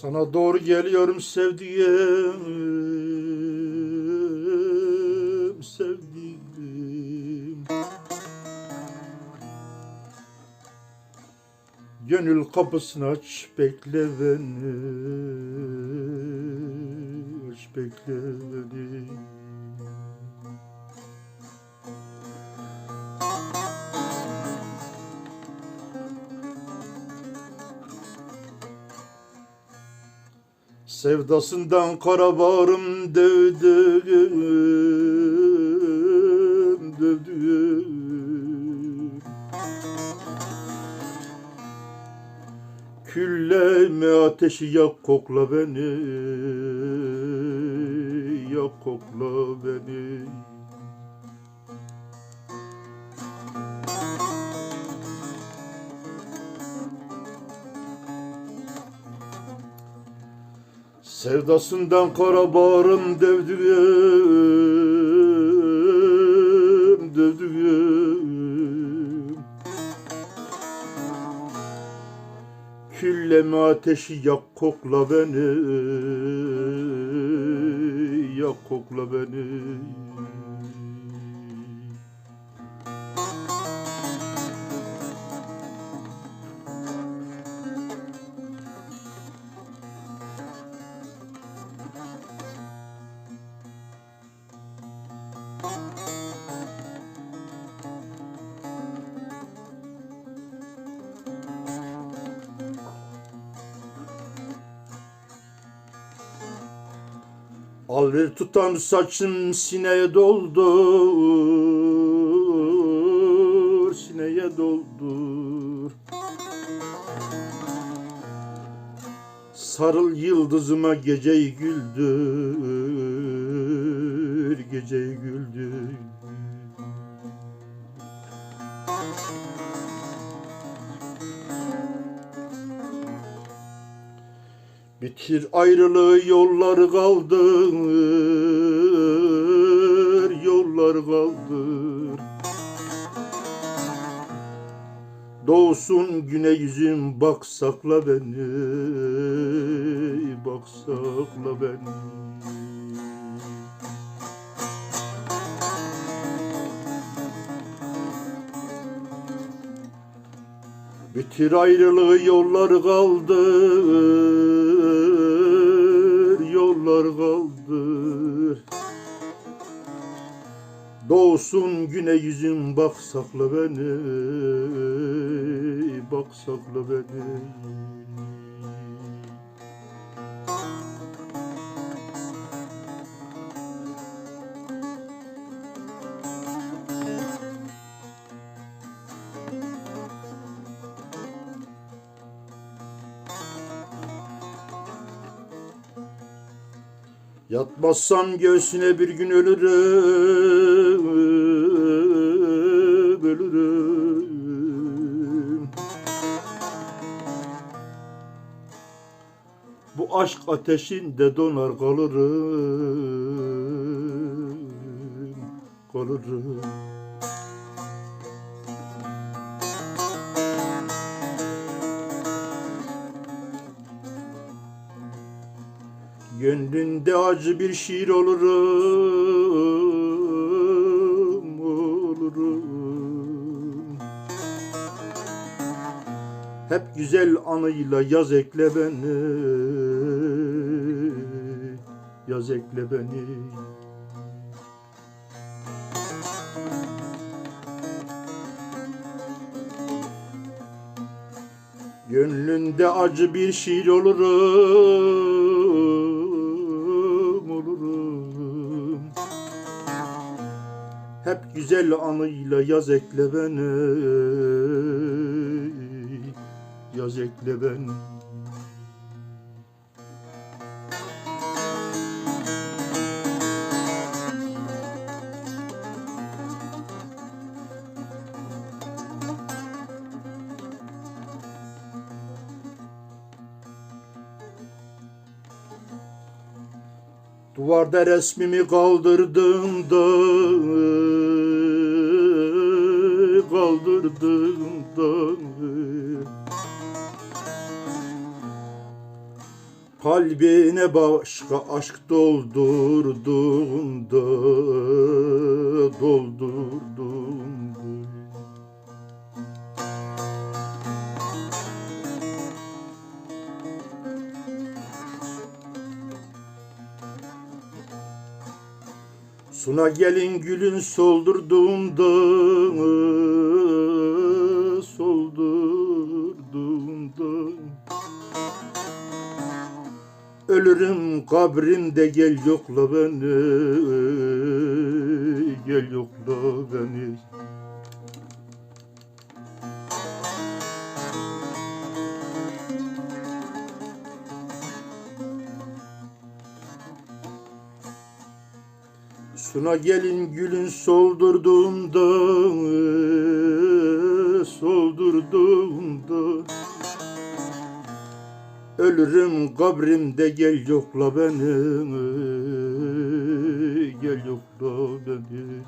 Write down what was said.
Sana doğru geliyorum sevdiğim, sevdiğim. Gönül kapısını aç bekle beni, aç bekle beni. Sevdasından kara bağrım dövdüm, dövdüm. Külleme ateşi yak kokla beni, yak kokla beni. Sevdasından kara bağrım dövdüm, dövdüm. Külleme ateşi yak kokla beni, yak kokla beni. Alver tutan saçım sineye doldur, sineye doldur. Sarıl yıldızıma geceyi güldür, geceyi güldür. Bitir ayrılığı yolları kaldır, yollar kaldır. Doğsun güne yüzüm bak sakla beni, bak sakla beni. Bitir ayrılığı yollar kaldır, yollar kaldır. Doğsun güne yüzüm bak sakla beni, bak sakla beni. Yatmazsam göğsüne bir gün ölürüm, ölürüm. Bu aşk ateşinde donar kalırım, kalırım. Gönlünde acı bir şiir olurum, olurum. Hep güzel anıyla yaz ekle beni, yaz ekle beni. Gönlünde acı bir şiir olurum, güzel anıyla yaz ekle beni, yaz ekle beni. Duvarda resmimi kaldırdım da kaldırdım da Kalbine başka aşk doldurduğunda Doldurduğunda. Suna gelin gülün soldurduğunda Ölürüm kabrimde gel yokla beni Gel yokla beni. Suna gelin gülün soldurduğunda Soldurduğunda Ölürüm kabrimde gel yokla beni. Gel yokla beni